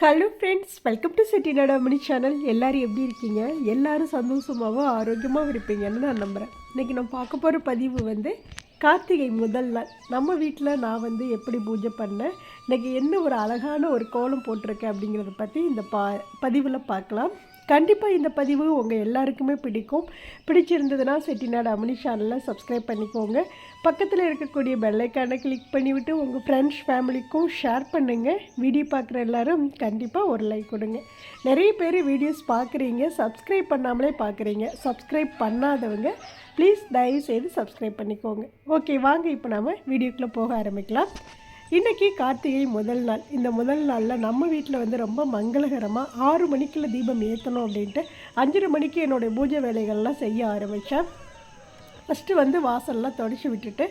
Hello friends welcome to Chettinadamani channel எல்லோரும் எப்படி இருக்கீங்க? எல்லோரும் சந்தோஷமாகவும் ஆரோக்கியமாகவும் இருப்பீங்கன்னு நான் நம்புகிறேன் இன்றைக்கி நான் பார்க்க போகிற பதிவு வந்து கார்த்திகை முதல் நாள். நம்ம வீட்டில் நான் வந்து எப்படி பூஜை பண்ணேன்? இன்றைக்கி என்ன ஒரு அழகான ஒரு கோலம் போட்டிருக்கேன் அப்படிங்கிறத பற்றி இந்த பா பதிவில் பார்க்கலாம். கண்டிப்பாக இந்த பதிவு உங்கள் எல்லாருக்குமே பிடிக்கும். பிடிச்சிருந்ததுன்னா செட்டிநாடு அமனி சேனலில் சப்ஸ்கிரைப் பண்ணிக்கோங்க. பக்கத்தில் இருக்கக்கூடிய பெல்லைக்கானை கிளிக் பண்ணிவிட்டு உங்கள் ஃப்ரெண்ட்ஸ் ஃபேமிலிக்கும் ஷேர் பண்ணுங்கள் வீடியோ பார்க்குற எல்லாரும் கண்டிப்பாக ஒரு லைக் கொடுங்க. நிறைய பேர் வீடியோஸ் பார்க்குறீங்க சப்ஸ்கிரைப் பண்ணாமலே பார்க்குறீங்க. சப்ஸ்கிரைப் பண்ணாதவங்க ப்ளீஸ் தயவு செய்து சப்ஸ்கிரைப் பண்ணிக்கோங்க. ஓகே வாங்க இப்போ நாம் வீடியோக்குள்ளே போக ஆரம்பிக்கலாம். இன்றைக்கி கார்த்திகை முதல் நாள். இந்த முதல் நாளில் நம்ம வீட்டில் வந்து ரொம்ப மங்களகரமாக ஆறு மணிக்குள்ள தீபம் ஏற்றணும் அப்படின்ட்டு அஞ்சரை மணிக்கு என்னுடைய பூஜை வேலைகள்லாம் செய்ய ஆரம்பித்தேன் ஃபஸ்ட்டு வந்து வாசல்லாம் தொடச்சி விட்டுட்டு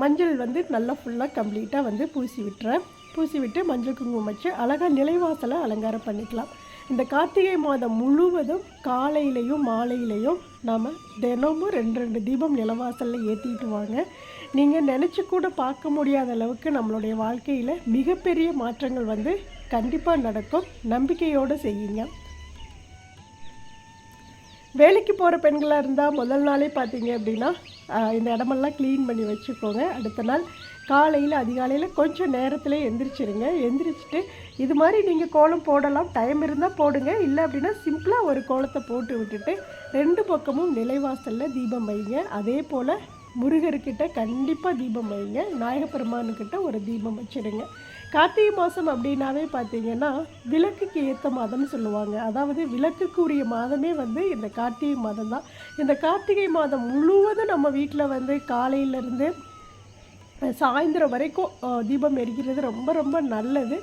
மஞ்சள் வந்து நல்லா ஃபுல்லாக கம்ப்ளீட்டாக வந்து பூசி விட்டுறேன். பூசி விட்டு மஞ்சள் குங்குமம் வச்சு அழகாக நிலைவாசலை அலங்காரம் பண்ணிக்கலாம். இந்த கார்த்திகை மாதம் முழுவதும் காலையிலையும் மாலையிலையும் நாம் தினமும் ரெண்டு ரெண்டு தீபம் நிலவாசலில் ஏற்றிட்டு வாங்க. நீங்கள் நினச்சி கூட பார்க்க முடியாத அளவுக்கு நம்மளுடைய வாழ்க்கையில் மிகப்பெரிய மாற்றங்கள் வந்து கண்டிப்பாக நடக்கும். நம்பிக்கையோடு செய்யுங்க. வேலைக்கு போகிற பெண்களாக இருந்தால் முதல் நாளே பார்த்தீங்க அப்படின்னா இந்த இடமெல்லாம் க்ளீன் பண்ணி வச்சுக்கோங்க. அடுத்த நாள் காலையில் அதிகாலையில் கொஞ்சம் நேரத்தில் எந்திரிச்சிருங்க. எந்திரிச்சிட்டு இது மாதிரி நீங்கள் கோலம் போடலாம். டைம் இருந்தால் போடுங்க. இல்லை அப்படின்னா சிம்பிளாக ஒரு கோலத்தை போட்டு விட்டுட்டு ரெண்டு பக்கமும் நிலைவாசலில் தீபம் வைங்க. அதே போல் முருகர்கிட்ட கண்டிப்பாக தீபம் வைங்க. நாயகப்பெருமானுக்கிட்ட ஒரு தீபம் வச்சிடுங்க. கார்த்திகை மாதம் அப்படின்னாவே பார்த்தீங்கன்னா விளக்குக்கு ஏற்ற மாதம்னு சொல்லுவாங்க. அதாவது விளக்குக்குரிய மாதமே வந்து இந்த கார்த்திகை மாதம் தான். இந்த கார்த்திகை மாதம் முழுவதும் நம்ம வீட்டில் வந்து காலையிலேருந்து சாயந்தரம் வரைக்கும் தீபம் எரிக்கிறது ரொம்ப ரொம்ப நல்லது.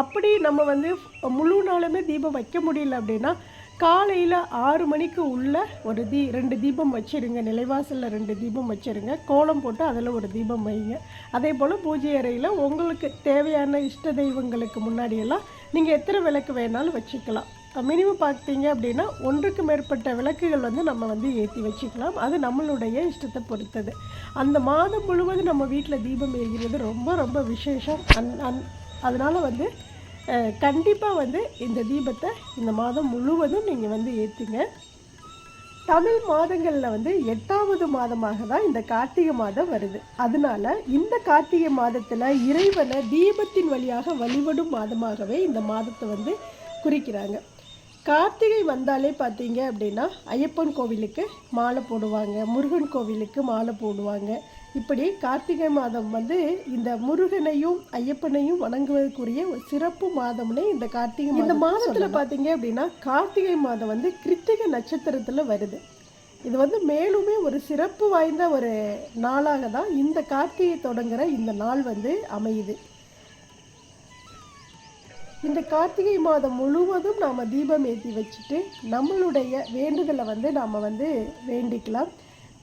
அப்படி நம்ம வந்து முழு நாளுமே தீபம் வைக்க முடியல அப்படின்னா காலையில் ஆறு மணிக்கு உள்ள ஒரு தீ ரெண்டு தீபம் வச்சிருங்க. நிலைவாசலில் ரெண்டு தீபம் வச்சிருங்க. கோலம் போட்டு அதில் ஒரு தீபம் வைங்க. அதே போல் பூஜை அறையில் உங்களுக்கு தேவையான இஷ்ட தெய்வங்களுக்கு முன்னாடியெல்லாம் நீங்கள் எத்தனை விளக்கு வேணாலும் வச்சுக்கலாம். மினிமம் பார்த்தீங்க அப்படின்னா ஒன்றுக்கு மேற்பட்ட விளக்குகள் வந்து நம்ம வந்து ஏற்றி வச்சுக்கலாம். அது நம்மளுடைய இஷ்டத்தை பொறுத்தது. அந்த மாதம் முழுவதும் நம்ம வீட்டில் தீபம் எரிகிறது ரொம்ப ரொம்ப விசேஷம். அந் அந் அதனால் வந்து கண்டிப்பாக வந்து இந்த தீபத்தை இந்த மாதம் முழுவதும் நீங்கள் வந்து ஏற்றுங்க தமிழ் மாதங்களில் வந்து எட்டாவது மாதமாக தான் இந்த கார்த்திகை மாதம் வருது. அதனால இந்த கார்த்திகை மாதத்தில் இறைவனை தீபத்தின் வழியாக வழிபடும் மாதமாகவே இந்த மாதத்தை வந்து குறிக்கிறாங்க. கார்த்திகை வந்தாலே பார்த்தீங்க அப்படின்னா ஐயப்பன் கோவிலுக்கு மாலை போடுவாங்க முருகன் கோவிலுக்கு மாலை போடுவாங்க. இப்படி கார்த்திகை மாதம் வந்து இந்த முருகனையும் ஐயப்பனையும் வணங்குவதற்குரிய ஒரு சிறப்பு மாதம்னே இந்த கார்த்திகை இந்த மாதத்தில் பார்த்தீங்க அப்படின்னா கார்த்திகை மாதம் வந்து கிருத்திகை நட்சத்திரத்தில் வருது. இது வந்து மேலுமே ஒரு சிறப்பு வாய்ந்த ஒரு நாளாக தான் இந்த கார்த்திகை தொடங்குற இந்த நாள் வந்து அமையுது. இந்த கார்த்திகை மாதம் முழுவதும் நாம் தீபம் ஏற்றி வச்சுட்டு நம்மளுடைய வேண்டுதலை வந்து நாம் வந்து வேண்டிக்கலாம்.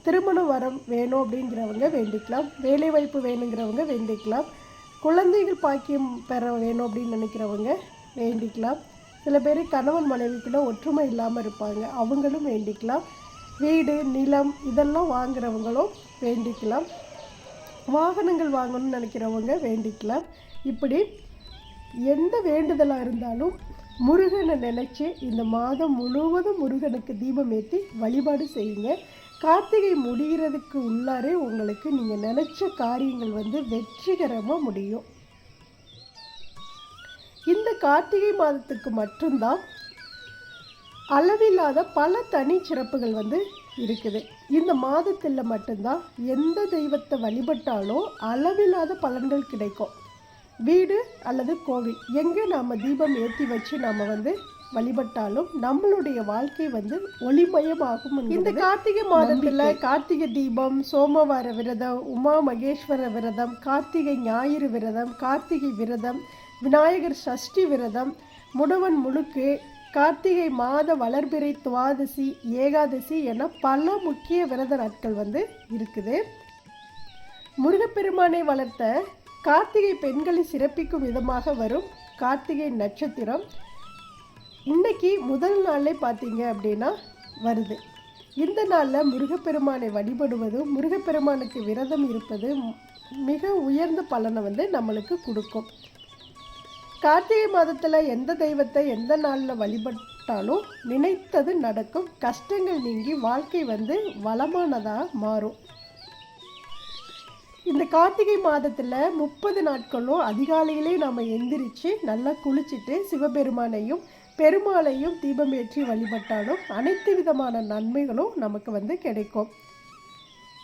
திருமண வரம் வேணும் அப்படிங்கிறவங்க வேண்டிக்கலாம். வேலைவாய்ப்பு வேணுங்கிறவங்க வேண்டிக்கலாம். குழந்தைகள் பாக்கியம் பெற வேணும் அப்படின்னு நினைக்கிறவங்க வேண்டிக்கலாம். சில பேர் கணவன் மனைவிக்குள்ள ஒற்றுமை இல்லாமல் இருப்பாங்க. அவங்களும் வேண்டிக்கலாம். வீடு நிலம் இதெல்லாம் வாங்குறவங்களும் வேண்டிக்கலாம். வாகனங்கள் வாங்கணும்னு நினைக்கிறவங்க வேண்டிக்கலாம். இப்படி எந்த வேண்டுதலாக இருந்தாலும் முருகனை நினச்சி இந்த மாதம் முழுவதும் முருகனுக்கு தீபம் ஏற்றி வழிபாடு செய்யுங்க. கார்த்திகை முடிகிறதுக்கு உள்ளாரே உங்களுக்கு நீங்கள் நினச்ச காரியங்கள் வந்து வெற்றிகரமாக முடியும். இந்த கார்த்திகை மாதத்துக்கு மட்டும்தான் அளவில்லாத பல தனி சிறப்புகள் வந்து இருக்குது. இந்த மாதத்தில் மட்டும்தான் எந்த தெய்வத்தை வழிபட்டாலும் அளவில்லாத பலன்கள் கிடைக்கும். வீடு அல்லது கோவில் எங்கே நாம் தீபம் ஏற்றி வச்சு நாம் வந்து வழிபட்டாலும் நம்மளுடைய வாழ்க்கை வந்து ஒளிமயமாகும் இந்த கார்த்திகை மாதத்தில் கார்த்திகை தீபம் சோமவார விரதம் உமா மகேஸ்வர விரதம் கார்த்திகை ஞாயிறு விரதம் கார்த்திகை விரதம் விநாயகர் சஷ்டி விரதம் முடவன் முழுக்கு கார்த்திகை மாத வளர்பிறை துவாதசி ஏகாதசி என பல முக்கிய விரத நாட்கள் வந்து இருக்குது. முருகப்பெருமானை வளர்த்த கார்த்திகை பெண்களை சிறப்பிக்கும் விதமாக வரும் கார்த்திகை நட்சத்திரம். இன்னைக்கு முதல் நாளே பார்த்தீங்க அப்படின்னா வருது. இந்த நாளில் முருகப்பெருமானை வழிபடுவதும் முருகப்பெருமானுக்கு விரதம் இருப்பது மிக உயர்ந்த பலனை வந்து நம்மளுக்கு கொடுக்கும். கார்த்திகை மாதத்தில் எந்த தெய்வத்தை எந்த நாளில் வழிபட்டாலும் நினைத்தது நடக்கும். கஷ்டங்கள் நீங்கி வாழ்க்கை வந்து வளமானதாக மாறும். இந்த கார்த்திகை மாதத்தில் முப்பது நாட்களும் அதிகாலையிலே நாம் எந்திரிச்சு நல்லா குளிச்சுட்டு சிவபெருமானையும் பெருமாளையும் தீபம் ஏற்றி வழிபட்டாலும் அனைத்து விதமான நன்மைகளும் நமக்கு வந்து கிடைக்கும்.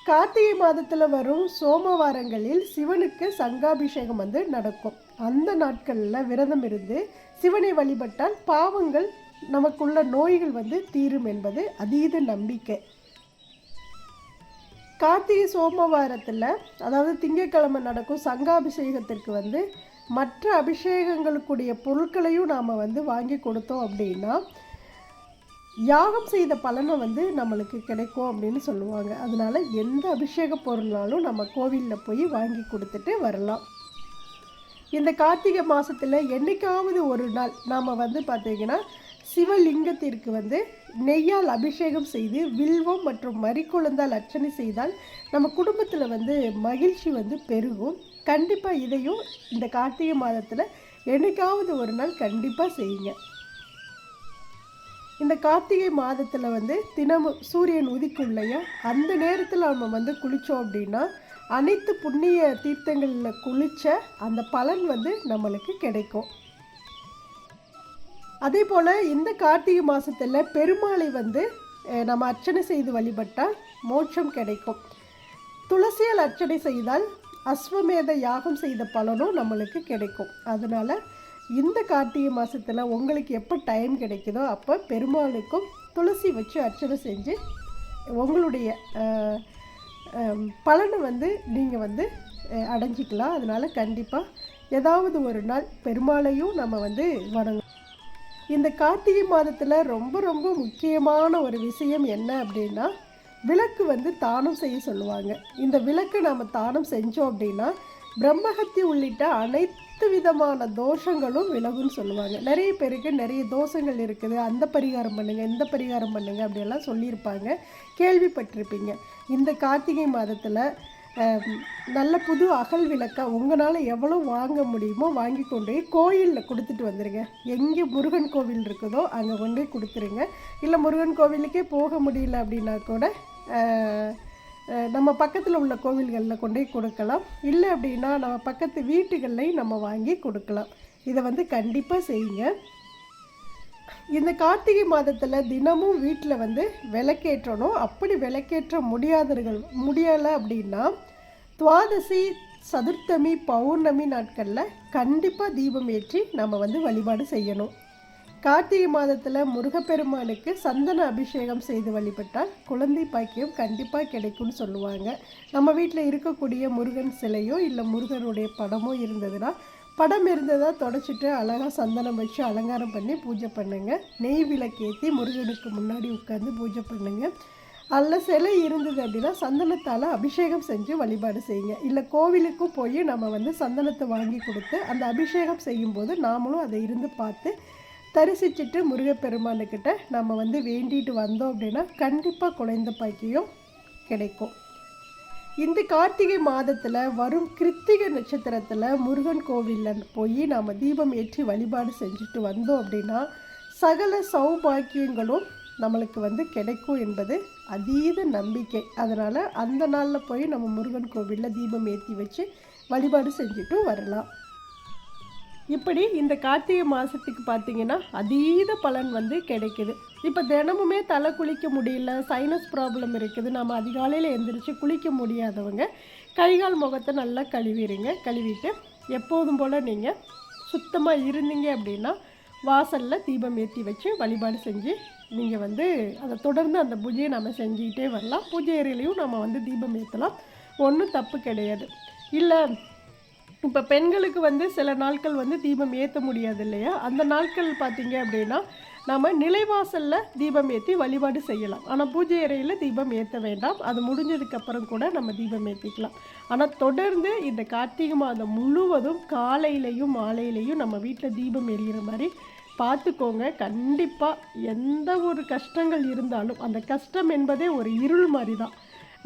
கார்த்திகை மாதத்தில் வரும் சோமவாரங்களில் சிவனுக்கு சங்காபிஷேகம் வந்து நடக்கும். அந்த நாட்களில் விரதம் இருந்து சிவனை வழிபட்டால் பாவங்கள் நமக்குள்ள நோய்கள் வந்து தீரும் என்பது அதீத நம்பிக்கை. கார்த்திகை சோமவாரத்தில் அதாவது திங்கட்கிழமை நடக்கும் சங்காபிஷேகத்திற்கு வந்து மற்ற அபிஷேகங்களுக்குரிய பொருட்களையும் நாம் வந்து வாங்கி கொடுத்தோம் அப்படின்னா யாகம் செய்த பலனை வந்து நம்மளுக்கு கிடைக்கும் அப்படின்னு சொல்லுவாங்க. அதனால் எந்த அபிஷேக பொருள்னாலும் நம்ம கோவிலில் போய் வாங்கி கொடுத்துட்டு வரலாம். இந்த கார்த்திகை மாதத்தில் என்றைக்காவது ஒரு நாள் நாம் வந்து பார்த்திங்கன்னா சிவலிங்கத்திற்கு வந்து நெய்யால் அபிஷேகம் செய்து வில்வம் மற்றும் மறிக்குழந்தால் அர்ச்சனை செய்தால் நம்ம குடும்பத்தில் வந்து மகிழ்ச்சி வந்து பெருகும். கண்டிப்பாக இதையும் இந்த கார்த்திகை மாதத்தில் என்றைக்காவது ஒரு நாள் கண்டிப்பாக செய்யுங்க. இந்த கார்த்திகை மாதத்தில் வந்து தினமும் சூரியன் உதிக்கும் அந்த நேரத்தில் நம்ம வந்து குளித்தோம் அப்படின்னா அனைத்து புண்ணிய தீர்த்தங்களில் குளித்த அந்த பலன் வந்து நம்மளுக்கு கிடைக்கும். அதே போல் இந்த கார்த்திகை மாதத்தில் பெருமாளை வந்து நம்ம அர்ச்சனை செய்து வழிபட்டால் மோட்சம் கிடைக்கும். துளசியால் அர்ச்சனை செய்தால் அஸ்வமேத யாகம் செய்த பலனும் நம்மளுக்கு கிடைக்கும். அதனால் இந்த கார்த்திகை மாதத்தில் உங்களுக்கு எப்போ டைம் கிடைக்குதோ அப்போ பெருமாளுக்கும் துளசி வச்சு அர்ச்சனை செஞ்சு உங்களுடைய பலனை வந்து நீங்கள் வந்து அடைஞ்சிக்கலாம். அதனால் கண்டிப்பாக ஏதாவது ஒரு நாள் பெருமாளையும் நம்ம வந்து வணங்கும் இந்த கார்த்திகை மாதத்தில் ரொம்ப ரொம்ப முக்கியமான ஒரு விஷயம் என்ன அப்படின்னா விளக்கு வந்து தானம் செய்ய சொல்லுவாங்க. இந்த விளக்கு நாம் தானம் செஞ்சோம் அப்படின்னா பிரம்மஹத்தி உள்ளிட்ட அனைத்து விதமான தோஷங்களும் விலகுன்னு சொல்லுவாங்க. நிறைய பேருக்கு நிறைய தோஷங்கள் இருக்குது. அந்த பரிகாரம் பண்ணுங்கள் இந்த பரிகாரம் பண்ணுங்கள் அப்படியெல்லாம் சொல்லியிருப்பாங்க. கேள்விப்பட்டிருப்பீங்க. இந்த கார்த்திகை மாதத்தில் நல்ல புது அகல் விளக்கா உங்களால் எவ்வளோ வாங்க முடியுமோ வாங்கி கொண்டு போய் கோயிலில் கொடுத்துட்டு வந்துடுங்க எங்கே முருகன் கோவில் இருக்குதோ அங்கே கொண்டு போய் கொடுத்துருங்க. இல்லை முருகன் கோவிலுக்கே போக முடியல அப்படின்னா கூட நம்ம பக்கத்தில் உள்ள கோவில்களில் கொண்டு போய் கொடுக்கலாம். இல்லை அப்படின்னா நம்ம பக்கத்து வீட்டுகள்லையும் நம்ம வாங்கி கொடுக்கலாம். இதை வந்து கண்டிப்பாக செய்யுங்க. இந்த கார்த்திகை மாதத்தில் தினமும் வீட்டில் வந்து விளக்கேற்றணும். அப்படி விளக்கேற்ற முடியாதவர்கள் முடியலை அப்படின்னா துவாதசி சதுர்த்தமி பௌர்ணமி நாட்களில் கண்டிப்பாக தீபம் ஏற்றி நம்ம வந்து வழிபாடு செய்யணும். கார்த்திகை மாதத்தில் முருகப்பெருமானுக்கு சந்தன அபிஷேகம் செய்து வழிபட்டால் குழந்தை பாக்கியம் கண்டிப்பாக கிடைக்கும்னு சொல்லுவாங்க. நம்ம வீட்டில் இருக்கக்கூடிய முருகன் சிலையோ இல்லை முருகனுடைய படமோ இருந்ததுன்னா படம் இருந்ததாக தொடச்சிட்டு அழகாக சந்தனம் வச்சு அலங்காரம் பண்ணி பூஜை பண்ணுங்கள் நெய் விளக்கேற்றி முருகனுக்கு முன்னாடி உட்காந்து பூஜை பண்ணுங்கள் அதில் சிலை இருந்தது அப்படின்னா சந்தனத்தால் அபிஷேகம் செஞ்சு வழிபாடு செய்யுங்க. இல்லை கோவிலுக்கும் போய் நம்ம வந்து சந்தனத்தை வாங்கி கொடுத்து அந்த அபிஷேகம் செய்யும்போது நாமளும் அதை இருந்து பார்த்து தரிசிச்சுட்டு முருகப்பெருமானுக்கிட்ட நம்ம வந்து வேண்டிட்டு வந்தோம் அப்படின்னா கண்டிப்பாக குழந்தை பாக்கியம் கிடைக்கும். இந்த கார்த்திகை மாதத்தில் வரும் கிருத்திகை நட்சத்திரத்தில் முருகன் கோவிலில் போய் நாம் தீபம் ஏற்றி வழிபாடு செஞ்சுட்டு வந்தோம் அப்படின்னா சகல சௌபாக்கியங்களும் நம்மளுக்கு வந்து கிடைக்கும் என்பது அதீத நம்பிக்கை. அதனால் அந்த நாளில் போய் நம்ம முருகன் கோவிலில் தீபம் ஏற்றி வச்சு வழிபாடு செஞ்சுட்டு வரலாம். இப்படி இந்த கார்த்திகை மாதத்துக்கு பார்த்தீங்கன்னா அதீத பலன் வந்து கிடைக்குது. இப்போ தினமுமே தலை குளிக்க முடியல சைனஸ் ப்ராப்ளம் இருக்குது. நம்ம அதிகாலையில் எழுந்திரிச்சு குளிக்க முடியாதவங்க கைகால் முகத்தை நல்லா கழுவிடுங்க கழுவிட்டு எப்போதும் போல் நீங்கள் சுத்தமாக இருந்தீங்க அப்படின்னா வாசலில் தீபம் ஏற்றி வச்சு வழிபாடு செஞ்சு நீங்கள் வந்து அதை தொடர்ந்து அந்த பூஜையை நம்ம செஞ்சுக்கிட்டே வரலாம். பூஜை ஏரியிலையும் நம்ம வந்து தீபம் ஏற்றலாம் ஒன்றும் தப்பு கிடையாது. இல்லை இப்போ பெண்களுக்கு வந்து சில நாட்கள் வந்து தீபம் ஏற்ற முடியாது இல்லையா? அந்த நாட்கள் பார்த்தீங்க அப்படின்னா நம்ம நிலைவாசலில் தீபம் ஏற்றி வழிபாடு செய்யலாம். ஆனால் பூஜை அறையில் தீபம் ஏற்ற வேண்டாம். அது முடிஞ்சதுக்கப்புறம் கூட நம்ம தீபம் ஏற்றிக்கலாம் ஆனால் தொடர்ந்து இந்த கார்த்திகை மாதம் முழுவதும் காலையிலையும் மாலையிலையும் நம்ம வீட்டில் தீபம் எரிகிற மாதிரி பார்த்துக்கோங்க கண்டிப்பாக எந்த ஒரு கஷ்டங்கள் இருந்தாலும் அந்த கஷ்டம் என்பதே ஒரு இருள் மாதிரி தான்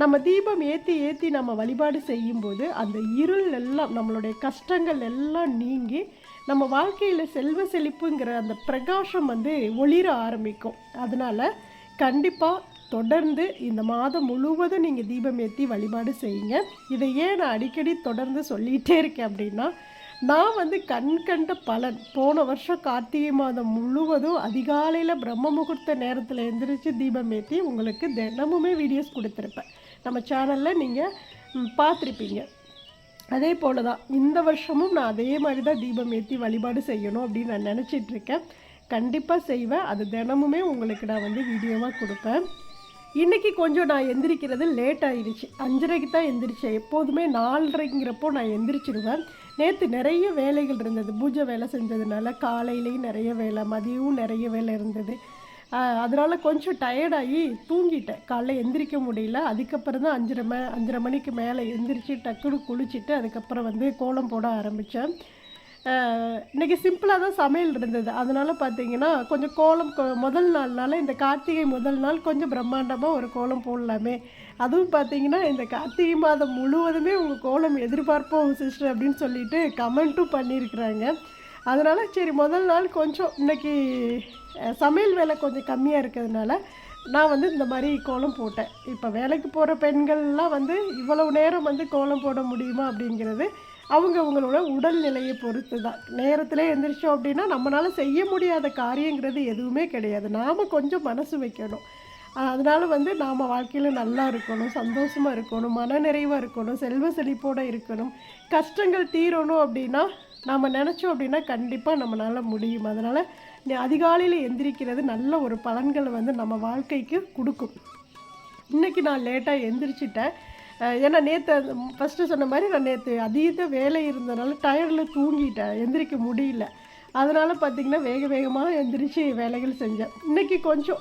நம்ம தீபம் ஏற்றி ஏற்றி நம்ம வழிபாடு செய்யும்போது அந்த இருள் எல்லாம் நம்மளுடைய கஷ்டங்கள் எல்லாம் நீங்கி நம்ம வாழ்க்கையில் செல்வ செழிப்புங்கிற அந்த பிரகாசம் வந்து ஒளிர ஆரம்பிக்கும். அதனால் கண்டிப்பாக தொடர்ந்து இந்த மாதம் முழுவதும் நீங்கள் தீபம் ஏற்றி வழிபாடு செய்யுங்க. இதை ஏன் நான் அடிக்கடி தொடர்ந்து சொல்லிகிட்டே இருக்கேன் அப்படின்னா நான் வந்து கண் கண்ட பலன். போன வருஷம் கார்த்திகை மாதம் முழுவதும் அதிகாலையில் பிரம்ம முகூர்த்த நேரத்தில் எழுந்திரிச்சு தீபம் ஏற்றி உங்களுக்கு தினமுமே வீடியோஸ் கொடுத்துருப்பேன். நம்ம சேனலில் நீங்கள் பார்த்துருப்பீங்க. அதே போல தான் இந்த வருஷமும் நான் அதே மாதிரி தான் தீபம் ஏற்றி வழிபாடு செய்யணும் அப்படின்னு நான் நினச்சிட்டு இருக்கேன். கண்டிப்பாக செய்வேன். அது தினமுமே உங்களுக்கு நான் வந்து வீடியோவாக கொடுப்பேன். இன்றைக்கி கொஞ்சம் நான் எந்திரிக்கிறது லேட் ஆகிடுச்சு அஞ்சரைக்கு தான் எந்திரிச்சேன். எப்போதுமே நாலரைங்கிறப்போ நான் எந்திரிச்சிருவேன். நேற்று நிறைய வேலைகள் இருந்தது. பூஜை வேலை செஞ்சதுனால காலையிலையும் நிறைய வேலை மதியமும் நிறைய வேலை இருந்தது. அதனால் கொஞ்சம் டயர்டாகி தூங்கிட்டேன். காலைல எந்திரிக்க முடியல. அதுக்கப்புறம் தான் அஞ்சரை ம அஞ்சரை மணிக்கு மேலே எந்திரிச்சு டக்குனு குளிச்சுட்டு அதுக்கப்புறம் வந்து கோலம் போட ஆரம்பித்தேன் இன்றைக்கி சிம்பிளாக தான் சமையல் இருந்தது. அதனால் பார்த்தீங்கன்னா கொஞ்சம் கோலம் முதல் நாள்னால இந்த கார்த்திகை முதல் நாள் கொஞ்சம் பிரம்மாண்டமாக ஒரு கோலம் போடலாமே. அதுவும் பார்த்தீங்கன்னா இந்த கார்த்திகை மாதம் முழுவதுமே உங்கள் கோலம் எதிர்பார்ப்போம் சிஸ்டர் அப்படின்னு சொல்லிட்டு கமெண்ட்டும் பண்ணியிருக்கிறாங்க அதனால் சரி முதல் நாள் கொஞ்சம் இன்னைக்கு சமையல் வேலை கொஞ்சம் கம்மியாக இருக்கிறதுனால நான் வந்து இந்த மாதிரி கோலம் போட்டேன். இப்போ வேலைக்கு போகிற பெண்கள்லாம் வந்து இவ்வளவு நேரம் வந்து கோலம் போட முடியுமா அப்படிங்கிறது அவங்க அவங்களோட உடல்நிலையை பொறுத்து தான் நேரத்தில் எந்திரிச்சோம் அப்படின்னா நம்மளால் செய்ய முடியாத காரியங்கிறது எதுவுமே கிடையாது. நாம் கொஞ்சம் மனசு வைக்கணும். அதனால் வந்து நாம் வாழ்க்கையில் நல்லா இருக்கணும் சந்தோஷமாக இருக்கணும் மனநிறைவாக இருக்கணும் செல்வ செழிப்போடு இருக்கணும். கஷ்டங்கள் தீரணும் அப்படின்னா நாம் நினச்சோம் அப்படின்னா கண்டிப்பாக நம்மளால் முடியும். அதனால் அதிகாலையில் எந்திரிக்கிறது நல்ல ஒரு பலன்களை வந்து நம்ம வாழ்க்கைக்கு கொடுக்கும். இன்றைக்கி நான் லேட்டாக எந்திரிச்சிட்டேன். ஏன்னா நேற்று ஃபஸ்ட்டு சொன்ன மாதிரி நான் நேற்று அதீத வேலை இருந்தனால டயர்டில் தூங்கிட்டேன். எந்திரிக்க முடியல. அதனால் பார்த்திங்கன்னா வேக வேகமாக எந்திரிச்சு வேலைகள் செஞ்சேன். இன்றைக்கி கொஞ்சம்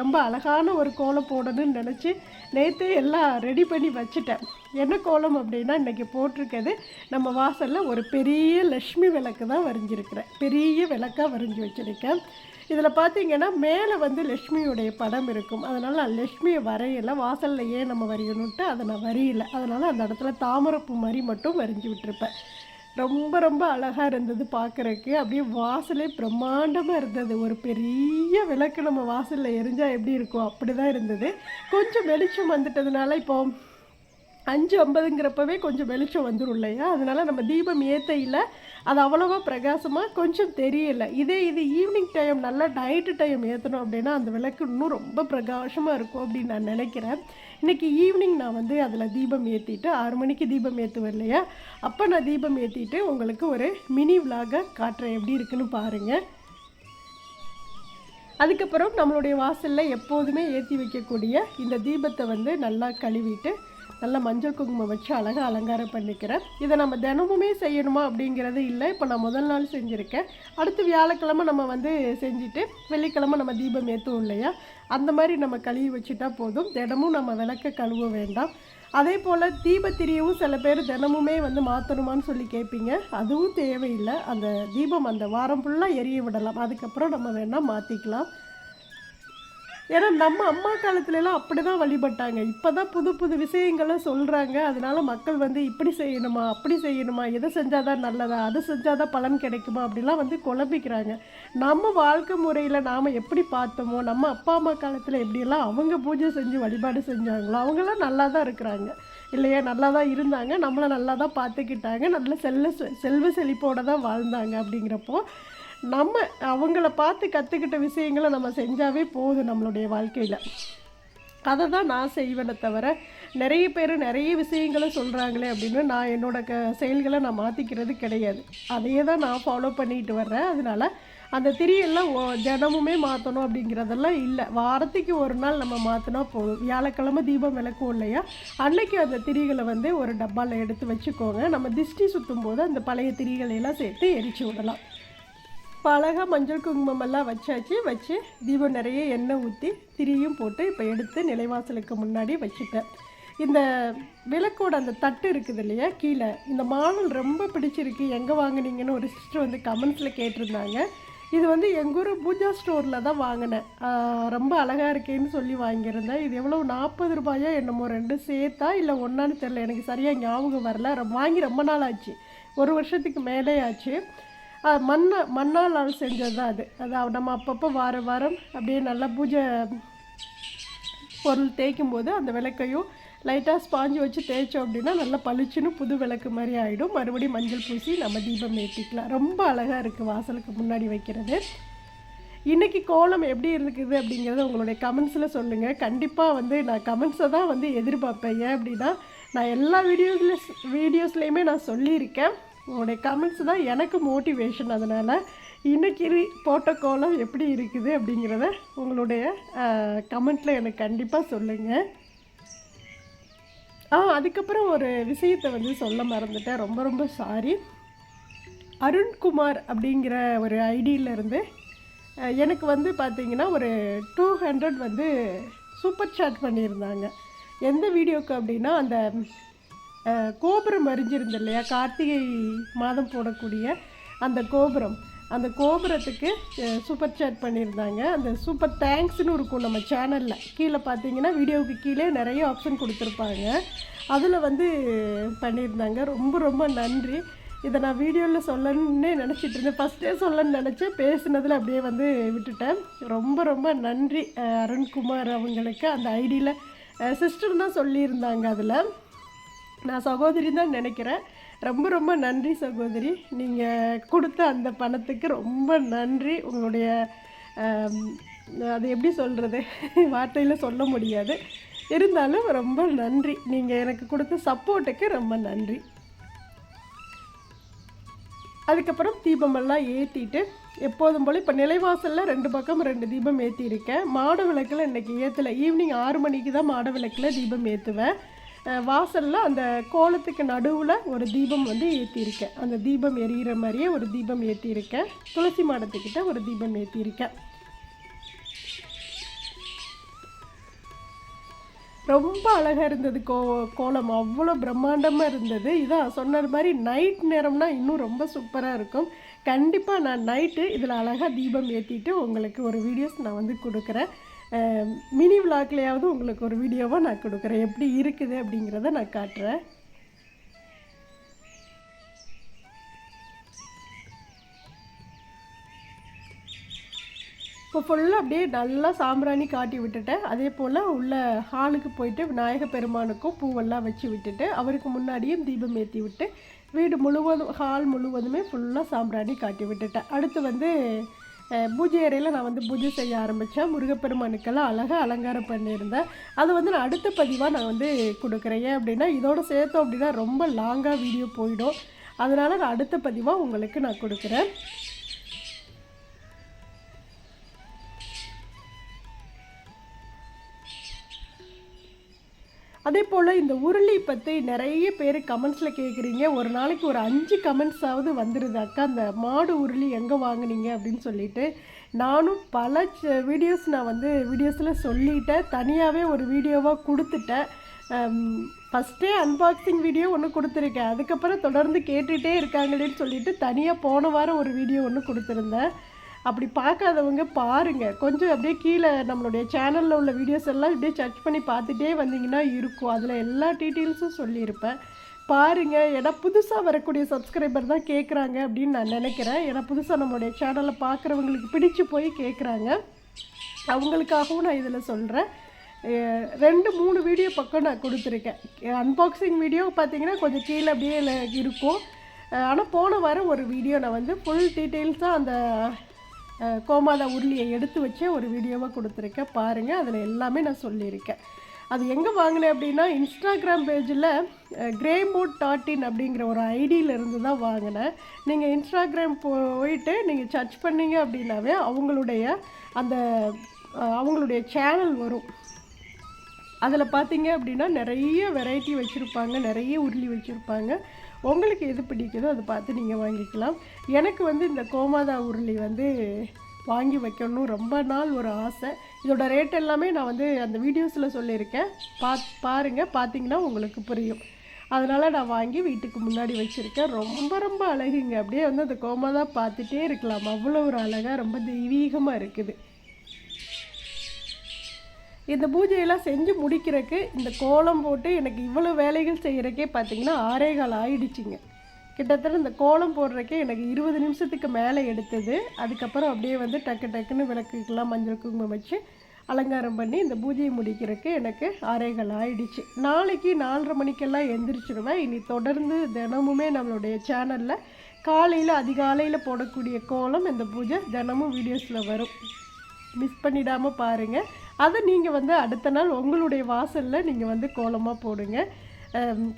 ரொம்ப அழகான ஒரு கோலம் போடணும்னு நினச்சி நேற்று எல்லாம் ரெடி பண்ணி வச்சுட்டேன். என்ன கோலம் அப்படின்னா இன்றைக்கி போட்டிருக்கிறது நம்ம வாசலில் ஒரு பெரிய லக்ஷ்மி விளக்கு தான் வரைஞ்சிருக்கிறேன். பெரிய விளக்காக வரைஞ்சி வச்சுருக்கேன். இதில் பார்த்தீங்கன்னா மேலே வந்து லக்ஷ்மியுடைய படம் இருக்கும். அதனால் நான் லக்ஷ்மியை வரையலை. வாசலில் ஏன் நம்ம வரையணுன்ட்டு அதை நான் வரையலை. அதனால் அந்த இடத்துல தாமரைப்பூ மாதிரி மட்டும் வரைஞ்சி விட்டுருப்பேன். ரொம்ப ரொம்ப அழகாக இருந்தது பார்க்குறக்கு அப்படியே வாசலே பிரம்மாண்டமாக இருந்தது. ஒரு பெரிய விளக்கு நம்ம வாசலில் எரிஞ்சால் எப்படி இருக்கும்? அப்படி தான் இருந்தது. கொஞ்சம் வெளிச்சம் வந்துட்டதுனால இப்போ அஞ்சு ஐம்பதுங்கிறப்பவே கொஞ்சம் வெளிச்சம் வந்துடும் இல்லையா? அதனால் நம்ம தீபம் ஏற்றையில் அது அவ்வளோவா பிரகாசமாக கொஞ்சம் தெரியல. இதே இது ஈவினிங் டைம் நல்லா நைட்டு டைம் ஏற்றணும் அப்படின்னா அந்த விளக்கு இன்னும் ரொம்ப பிரகாசமாக இருக்கும் அப்படின்னு நான் நினைக்கிறேன். இன்றைக்கி ஈவினிங் நான் வந்து அதில் தீபம் ஏற்றிட்டு ஆறு மணிக்கு தீபம் ஏற்றுவேன் இல்லையா? அப்போ நான் தீபம் ஏற்றிட்டு உங்களுக்கு ஒரு மினி விலாக காட்டுறேன். எப்படி இருக்குன்னு பாருங்கள் அதுக்கப்புறம் நம்மளுடைய வாசலில் எப்போதுமே ஏற்றி வைக்கக்கூடிய இந்த தீபத்தை வந்து நல்லா கழுவிட்டு நல்லா மஞ்சள் குங்குமம் வச்சு அழகாக அலங்காரம் பண்ணிக்கிறேன். இதை நம்ம தினமுமே செய்யணுமா அப்படிங்கிறது இல்லை. இப்போ நான் முதல் நாள் செஞ்சுருக்கேன். அடுத்து வியாழக்கிழமை நம்ம வந்து செஞ்சுட்டு வெள்ளிக்கிழமை நம்ம தீபம் ஏற்றுவோம் இல்லையா? அந்த மாதிரி நம்ம கழுவி வச்சுட்டா போதும். தினமும் நம்ம விளக்க கழுவ வேண்டாம். அதே போல் தீபத்திரியவும் சில பேர் தினமுமே வந்து மாற்றணுமான்னு சொல்லி கேட்பீங்க. அதுவும் தேவையில்லை. அந்த தீபம் அந்த வாரம் ஃபுல்லாக எரிய விடலாம். அதுக்கப்புறம் நம்ம வேணால் மாற்றிக்கலாம் ஏன்னா நம்ம அம்மா காலத்துலலாம் அப்படி தான் வழிபட்டாங்க. இப்போ தான் புது புது விஷயங்களை சொல்கிறாங்க அதனால மக்கள் வந்து இப்படி செய்யணுமா அப்படி செய்யணுமா எதை செஞ்சால் தான் நல்லதா அதை செஞ்சால் தான் பலன் கிடைக்குமா அப்படிலாம் வந்து குழப்பிக்கிறாங்க. நம்ம வாழ்க்கை முறையில் நாம் எப்படி பார்த்தோமோ நம்ம அப்பா அம்மா காலத்தில் எப்படியெல்லாம் அவங்க பூஜை செஞ்சு வழிபாடு செஞ்சாங்களோ அவங்களாம் நல்லா தான் இருக்கிறாங்க. இல்லையா? நல்லா தான் இருந்தாங்க. நம்மளை நல்லா தான் பார்த்துக்கிட்டாங்க. நல்ல செல்ல செல்வ செழிப்போடு தான் வாழ்ந்தாங்க அப்படிங்கிறப்போ நம்ம அவங்கள பார்த்து கற்றுக்கிட்ட விஷயங்களை நம்ம செஞ்சாவே போதும் நம்மளுடைய வாழ்க்கையில். அதை தான் நான் செய்வேனே தவிர நிறைய பேர் நிறைய விஷயங்களை சொல்கிறாங்களே அப்படின்னு நான் என்னோட க செயல்களை நான் மாற்றிக்கிறது கிடையாது. அதையே தான் நான் ஃபாலோ பண்ணிட்டு வர்றேன். அதனால அந்த திரியெல்லாம் ஓ- தினமுமே மாற்றணும் அப்படிங்கிறதெல்லாம் இல்லை. வாரத்துக்கு ஒரு நாள் நம்ம மாற்றினா போதும். வியாழக்கிழமை தீபம் விளக்கும் இல்லையா? அன்னைக்கு அந்த திரிகளை வந்து ஒரு டப்பாவில் எடுத்து வச்சுக்கோங்க. நம்ம திஷ்டி சுற்றும் போது அந்த பழைய திரிகளையெல்லாம் சேர்த்து எரிச்சு விடலாம். இப்போ அழகாக மஞ்சள் குங்குமம் எல்லாம் வச்சாச்சு. வச்சு தீபம் நிறைய எண்ணெய் ஊற்றி திரியும் போட்டு இப்போ எடுத்து நிலைவாசலுக்கு முன்னாடி வச்சுட்டேன். இந்த விளக்கோட அந்த தட்டு இருக்குது இல்லையா கீழே. இந்த மாடல் ரொம்ப பிடிச்சிருக்கு. எங்கே வாங்குனீங்கன்னு ஒரு சிஸ்டர் வந்து கமெண்ட்ஸில் கேட்டிருந்தாங்க. இது வந்து எங்கள் ஊர் பூஜா ஸ்டோரில் தான் வாங்கினேன். ரொம்ப அழகாக இருக்கேன்னு சொல்லி வாங்கியிருந்தேன். இது எவ்வளோ நாற்பது ரூபாயோ என்னமோ ரெண்டு சேர்த்தா இல்லை ஒன்றான்னு தெரில எனக்கு சரியாக ஞாபகம் வரல. வாங்கி ரொம்ப நாள் ஆச்சு ஒரு வருஷத்துக்கு மேலே ஆச்சு மண் மண்ணால் செஞ்சது தான் அது. அது நம்ம அப்பப்போ வார வாரம் அப்படியே நல்லா பூஜை பொருள் தேய்க்கும் போது அந்த விளக்கையும் லைட்டாக ஸ்பாஞ்சு வச்சு தேய்ச்சோம் அப்படின்னா நல்லா பளிச்சுன்னு புது விளக்கு மாதிரி ஆகிடும் மறுபடியும் மஞ்சள் பூசி நம்ம தீபம் ஏற்றிக்கலாம் ரொம்ப அழகாக இருக்குது வாசலுக்கு முன்னாடி வைக்கிறது. இன்றைக்கி கோலம் எப்படி இருக்குது அப்படிங்கிறத உங்களுடைய கமெண்ட்ஸில் சொல்லுங்கள் கண்டிப்பாக வந்து நான் கமெண்ட்ஸை தான் வந்து எதிர்பார்ப்பேன். ஏன் அப்படின்னா நான் எல்லா வீடியோஸில் வீடியோஸ்லேயுமே நான் சொல்லியிருக்கேன். உங்களுடைய கமெண்ட்ஸ் தான் எனக்கு மோட்டிவேஷன் அதனால் இன்றைக்கி போட்ட கோலம் எப்படி இருக்குது அப்படிங்கிறத உங்களுடைய கமெண்ட்டில் எனக்கு கண்டிப்பாக சொல்லுங்கள் ஆ அதுக்கப்புறம் ஒரு விஷயத்தை வந்து சொல்ல மறந்துட்டேன். ரொம்ப ரொம்ப சாரி அருண்குமார் அப்படிங்கிற ஒரு ஐடியிலேருந்து எனக்கு வந்து பார்த்தீங்கன்னா ஒரு டூ ஹண்ட்ரட் வந்து சூப்பர் சாட் பண்ணியிருந்தாங்க. எந்த வீடியோக்கு அப்படின்னா அந்த கோபுரம் அறிஞ்சிருந்தது இல்லையா? கார்த்திகை மாதம் போடக்கூடிய அந்த கோபுரம். அந்த கோபுரத்துக்கு சூப்பர் சேட் பண்ணியிருந்தாங்க. அந்த சூப்பர் தேங்க்ஸ்னு இருக்கும் நம்ம சேனலில் கீழே பார்த்தீங்கன்னா வீடியோவுக்கு கீழே நிறைய ஆப்ஷன் கொடுத்துருப்பாங்க. அதில் வந்து பண்ணியிருந்தாங்க. ரொம்ப ரொம்ப நன்றி. இதை நான் வீடியோவில் சொல்லணுன்னே நினச்சிட்டு இருந்தேன். ஃபஸ்ட்டே சொல்லணும்னு நினச்சேன். பேசுனதில் அப்படியே வந்து விட்டுட்டேன். ரொம்ப ரொம்ப நன்றி அருண்குமார் அவங்களுக்கு அந்த ஐடியில் சிஸ்டர் தான் சொல்லியிருந்தாங்க அதில். நான் சகோதரி தான் நினைக்கிறேன். ரொம்ப ரொம்ப நன்றி சகோதரி. நீங்கள் கொடுத்த அந்த பணத்துக்கு ரொம்ப நன்றி. உங்களுடைய அது எப்படி சொல்கிறது வார்த்தையில் சொல்ல முடியாது. இருந்தாலும் ரொம்ப நன்றி. நீங்கள் எனக்கு கொடுத்த சப்போர்ட்டுக்கு ரொம்ப நன்றி. அதுக்கப்புறம் தீபமெல்லாம் ஏற்றிட்டு எப்போதும் போல் இப்போ நிலைவாசலில் ரெண்டு பக்கம் ரெண்டு தீபம் ஏற்றிருக்கேன் மாட விளக்கில் இன்றைக்கி ஏற்றலை ஈவினிங் ஆறு மணிக்கு தான் மாட விளக்கில் தீபம் ஏற்றுவேன் வாசலில் அந்த கோலத்துக்கு நடுவில் ஒரு தீபம் வந்து ஏற்றிருக்கேன் அந்த தீபம் எரியிற மாதிரியே ஒரு தீபம் ஏற்றிருக்கேன் துளசி மாடத்துக்கிட்ட ஒரு தீபம் ஏற்றிருக்கேன் ரொம்ப அழகாக இருந்தது கோ கோலம். அவ்வளோ பிரம்மாண்டமாக இருந்தது. இதான் சொன்னது மாதிரி நைட் நேரம்னா இன்னும் ரொம்ப சூப்பராக இருக்கும். கண்டிப்பாக நான் நைட்டு இதில் அழகாக தீபம் ஏற்றிட்டு உங்களுக்கு ஒரு வீடியோஸ் நான் வந்து கொடுக்குறேன். மினி விளாக்லையாவது உங்களுக்கு ஒரு வீடியோவாக நான் கொடுக்குறேன். எப்படி இருக்குது அப்படிங்கிறத நான் காட்டுறேன். இப்போ ஃபுல்லாக அப்படியே நல்லா சாம்பிராணி காட்டி விட்டுட்டேன். அதே போல் உள்ள ஹாலுக்கு போயிட்டு விநாயக பெருமானுக்கும் பூவெல்லாம் வச்சு விட்டுட்டு அவருக்கு முன்னாடியும் தீபம் ஏற்றி விட்டு வீடு முழுவதும் ஹால் முழுவதுமே ஃபுல்லாக சாம்பிராணி காட்டி விட்டுட்டேன். அடுத்து வந்து பூஜை அறையில் நான் வந்து பூஜை செய்ய ஆரம்பித்தேன் முருகப்பெருமானுக்கெல்லாம் அழகாக அலங்காரம் பண்ணியிருந்தேன். அது வந்து நான் அடுத்த பதிவாக நான் வந்து கொடுக்குறேன். ஏன் அப்படின்னா இதோட சேர்த்தோம் அப்படின்னா ரொம்ப லாங்காக வீடியோ போயிடும். அதனால் நான் அடுத்த பதிவாக உங்களுக்கு நான் கொடுக்குறேன். அதே போல் இந்த உருளி பற்றி நிறைய பேர் கமெண்ட்ஸில் கேட்குறீங்க ஒரு நாளைக்கு ஒரு அஞ்சு கமெண்ட்ஸாவது வந்துடுது அக்கா. அந்த மாடு உருளி எங்கே வாங்குனீங்க அப்படின்னு சொல்லிட்டு. நானும் பல வீடியோஸ் நான் வந்து வீடியோஸில் சொல்லிட்டேன். தனியாகவே ஒரு வீடியோவாக கொடுத்துட்டேன். ஃபஸ்ட்டே அன்பாக்சிங் வீடியோ ஒன்று கொடுத்துருக்கேன். அதுக்கப்புறம் தொடர்ந்து கேட்டுகிட்டே இருக்காங்களேன்னு சொல்லிட்டு தனியாக போன வாரம் ஒரு வீடியோ ஒன்று கொடுத்துருந்தேன். அப்படி பார்க்காதவங்க பாருங்கள் கொஞ்சம் அப்படியே கீழே நம்மளுடைய சேனலில் உள்ள வீடியோஸ் எல்லாம் இப்படியே சர்ச் பண்ணி பார்த்துட்டே வந்தீங்கன்னா இருக்கும். அதில் எல்லா டீட்டெயில்ஸும் சொல்லியிருப்பேன். பாருங்கள் ஏன்னா புதுசாக வரக்கூடிய சப்ஸ்கிரைபர் தான் கேட்குறாங்க அப்படின்னு நான் நினைக்கிறேன். ஏன்னா புதுசாக நம்மளுடைய சேனலை பார்க்குறவங்களுக்கு பிடிச்சு போய் கேட்குறாங்க அவங்களுக்காகவும் நான் இதில் சொல்கிறேன் ரெண்டு மூணு வீடியோ பக்கம் நான் கொடுத்துருக்கேன். அன்பாக்சிங் வீடியோ பார்த்தீங்கன்னா கொஞ்சம் கீழே அப்படியே இருக்கும். ஆனால் போன வாரம் ஒரு வீடியோ நான் வந்து ஃபுல் டீட்டெயில்ஸாக அந்த கோமாதா உருளியை எடுத்து வச்சே ஒரு வீடியோவாக கொடுத்துருக்கேன். பாருங்கள் அதில் எல்லாமே நான் சொல்லியிருக்கேன். அது எங்கே வாங்கினேன் அப்படின்னா இன்ஸ்டாகிராம் பேஜில் கிரே மோட் அப்படிங்கிற ஒரு ஐடியிலேருந்து தான் வாங்கினேன். நீங்கள் இன்ஸ்டாகிராம் போயிட்டு நீங்கள் சர்ச் பண்ணீங்க அப்படின்னாவே அவங்களுடைய அந்த அவங்களுடைய சேனல் வரும். அதில் பார்த்தீங்க அப்படின்னா நிறைய வெரைட்டி வச்சுருப்பாங்க நிறைய உருளி வச்சுருப்பாங்க. உங்களுக்கு எது பிடிக்குதோ அதை பார்த்து நீங்கள் வாங்கிக்கலாம். எனக்கு வந்து இந்த கோமாதா உருளி வந்து வாங்கி வைக்கணும் ரொம்ப நாள் ஒரு ஆசை. இதோட ரேட் எல்லாமே நான் வந்து அந்த வீடியோஸில் சொல்லியிருக்கேன். பா பாருங்கள் பார்த்தீங்கன்னா உங்களுக்கு புரியும். அதனால் நான் வாங்கி வீட்டுக்கு முன்னாடி வச்சுருக்கேன். ரொம்ப ரொம்ப அழகுங்க. அப்படியே வந்து அந்த கோமாதா பார்த்துட்டே இருக்கலாம். அவ்வளோ ஒரு அழகாக ரொம்ப தெய்வீகமாக இருக்குது. இந்த பூஜையெல்லாம் செஞ்சு முடிக்கிறதுக்கு இந்த கோலம் போட்டு எனக்கு இவ்வளோ வேலைகள் செய்கிறக்கே பார்த்தீங்கன்னா ஆறே கால் ஆயிடுச்சுங்க. கிட்டத்தட்ட இந்த கோலம் போடுறக்கே எனக்கு இருபது நிமிஷத்துக்கு மேலே எடுத்தது. அதுக்கப்புறம் அப்படியே வந்து டக்கு டக்குன்னு விளக்குக்கெல்லாம் மஞ்சள் குங்குமம் வச்சு அலங்காரம் பண்ணி இந்த பூஜையை முடிக்கிறதுக்கு எனக்கு அறைகள் ஆயிடுச்சு. நாளைக்கு நாலரை மணிக்கெல்லாம் எந்திரிச்சிருவேன். இனி தொடர்ந்து தினமுமே நம்மளுடைய சேனலில் காலையில் அதிகாலையில் போடக்கூடிய கோலம் இந்த பூஜை தினமும் வீடியோஸில் வரும். மிஸ் பண்ணிடாமல் பாருங்கள் அதை நீங்கள் வந்து அடுத்த நாள் உங்களுடைய வாசலில் நீங்கள் வந்து கோலமாக போடுங்க.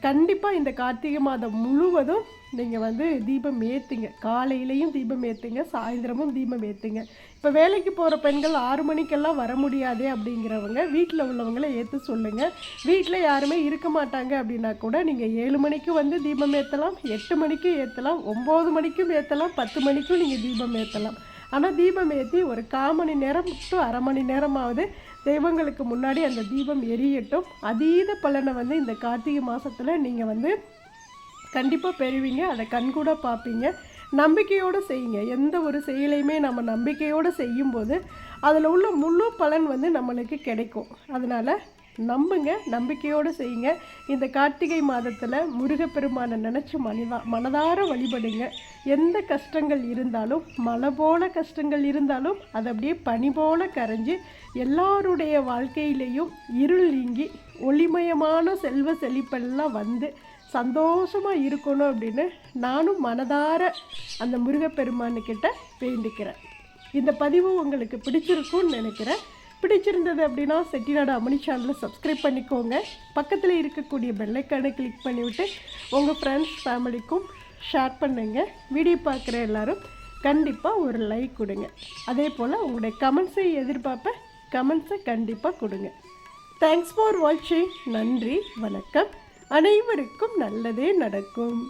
கண்டிப்பாக இந்த கார்த்திகை மாதம் முழுவதும் நீங்கள் வந்து தீபம் ஏற்றுங்க காலையிலையும் தீபம் ஏற்றுங்க சாயந்தரமும் தீபம் ஏற்றுங்க இப்போ வேலைக்கு போகிற பெண்கள் ஆறு மணிக்கெல்லாம் வர முடியாதே அப்படிங்கிறவங்க வீட்டில் உள்ளவங்களை ஏற்ற சொல்லுங்கள் வீட்டில் யாருமே இருக்க மாட்டாங்க அப்படின்னா கூட நீங்கள் ஏழு மணிக்கு வந்து தீபம் ஏற்றலாம் எட்டு மணிக்கும் ஏற்றலாம் ஒம்பது மணிக்கும் ஏற்றலாம் பத்து மணிக்கும் நீங்கள் தீபம் ஏற்றலாம் ஆனால் தீபம் ஏற்றி ஒரு கால் மணி நேரம் டு அரை மணி நேரமாவது தெய்வங்களுக்கு முன்னாடி அந்த தீபம் எரியட்டும். அதீத பலனை வந்து இந்த கார்த்திகை மாதத்தில் நீங்கள் வந்து கண்டிப்பாக பெறுவீங்க. அதை கண்கூட பார்ப்பீங்க. நம்பிக்கையோடு செய்யுங்க. எந்த ஒரு செயலையுமே நம்ம நம்பிக்கையோடு செய்யும்போது அதில் உள்ள முழு பலன் வந்து நம்மளுக்கு கிடைக்கும். அதனால் நம்புங்க நம்பிக்கையோடு செய்யுங்க. இந்த கார்த்திகை மாதத்தில் முருகப்பெருமானை நினச்சி மனிதா மனதார வழிபடுங்க. எந்த கஷ்டங்கள் இருந்தாலும் மழை போல கஷ்டங்கள் இருந்தாலும் அது அப்படியே பனி போல கரைஞ்சி எல்லாருடைய வாழ்க்கையிலையும் இருள் நீங்கி ஒளிமயமான செல்வ செழிப்பெல்லாம் வந்து சந்தோஷமாக இருக்கணும் அப்படின்னு நானும் மனதார அந்த முருகப்பெருமானுக்கிட்ட வேண்டிக்கிறேன். இந்த பதிவு உங்களுக்கு பிடிச்சிருக்கும்னு நினைக்கிறேன். பிடிச்சிருந்தது அப்படின்னா செட்டிநாடு அமனி சேனலை சப்ஸ்கிரைப் பண்ணிக்கோங்க. பக்கத்தில் இருக்கக்கூடிய பெல்லைக்கானை கிளிக் பண்ணிவிட்டு உங்கள் ஃப்ரெண்ட்ஸ் ஃபேமிலிக்கும் ஷேர் பண்ணுங்கள் வீடியோ பார்க்குற எல்லாரும் கண்டிப்பாக ஒரு லைக் கொடுங்க. அதே போல் உங்களுடைய கமெண்ட்ஸை எதிர்பார்ப்பேன் கமெண்ட்ஸை கண்டிப்பாக கொடுங்க. தேங்க்ஸ் ஃபார் வாட்சிங் நன்றி வணக்கம். அனைவருக்கும் நல்லதே நடக்கும்.